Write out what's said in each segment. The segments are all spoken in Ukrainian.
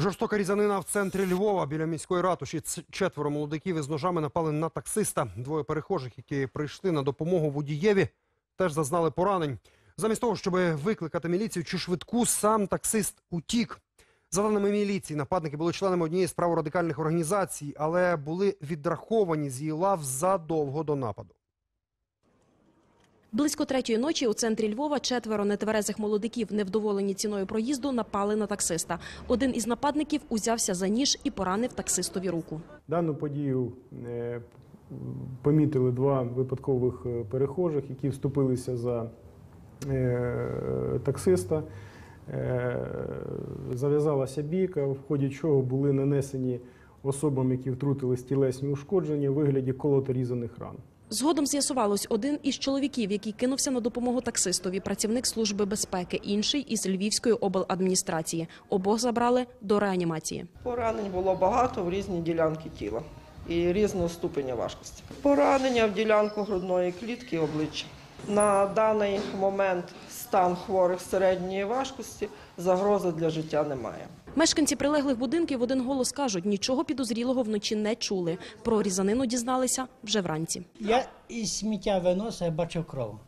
Жорстока різанина в центрі Львова біля міської ратуші. Четверо молодиків із ножами напали на таксиста. Двоє перехожих, які прийшли на допомогу водієві, теж зазнали поранень. Замість того, щоб викликати міліцію чи швидку, сам таксист утік. За даними міліції, нападники були членами однієї з праворадикальних організацій, але були відраховані з її лав задовго до нападу. Близько третьої ночі у центрі Львова четверо нетверезих молодиків, невдоволені ціною проїзду, напали на таксиста. Один із нападників узявся за ніж і поранив таксистові руку. Дану подію е, помітили два випадкових е, перехожих, які вступилися за е, таксиста. Зав'язалася бійка, в ході чого були нанесені особам, які втрутились тілесні ушкодження у вигляді колоторізаних ран. Згодом з'ясувалось, один із чоловіків, який кинувся на допомогу таксистові, працівник служби безпеки, інший із Львівської обладміністрації. Обох забрали до реанімації. Поранень було багато в різні ділянки тіла і різного ступеня важкості. Поранення в ділянку грудної клітки обличчя. На даний момент стан хворих середньої важкості загрози для життя немає. Мешканці прилеглих будинків в один голос кажуть, нічого підозрілого вночі не чули. Про різанину дізналися вже вранці. Я із сміття виносив, я бачив кров.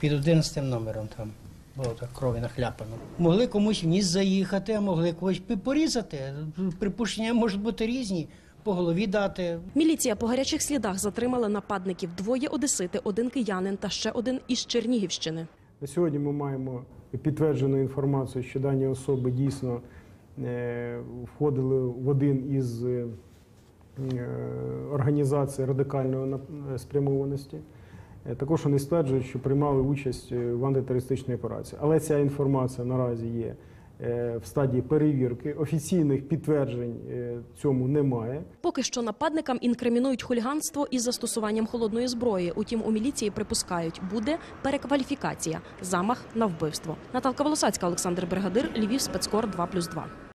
Під 11 номером там було так крові нахляпано. Могли комусь в ніс заїхати, а могли когось порізати. Припущення можуть бути різні, по голові дати. Міліція по гарячих слідах затримала нападників. Двоє одесити, один киянин та ще один із Чернігівщини. На сьогодні ми маємо підтверджену інформацію, що дані особи дійсно е, входили в один із е, е, організацій радикальної нап- спрямованості. Е, Також вони стверджують, що приймали участь е, в антитерористичній операції. Але ця інформація наразі є е, в стадії перевірки. Офіційних підтверджень е, цьому немає. Поки що нападникам інкримінують хуліганство із застосуванням холодної зброї. Утім, у міліції припускають, буде перекваліфікація, замах на вбивство. Наталка Волосацька, Олександр Бригадир, Львів, спецкор 2+,2.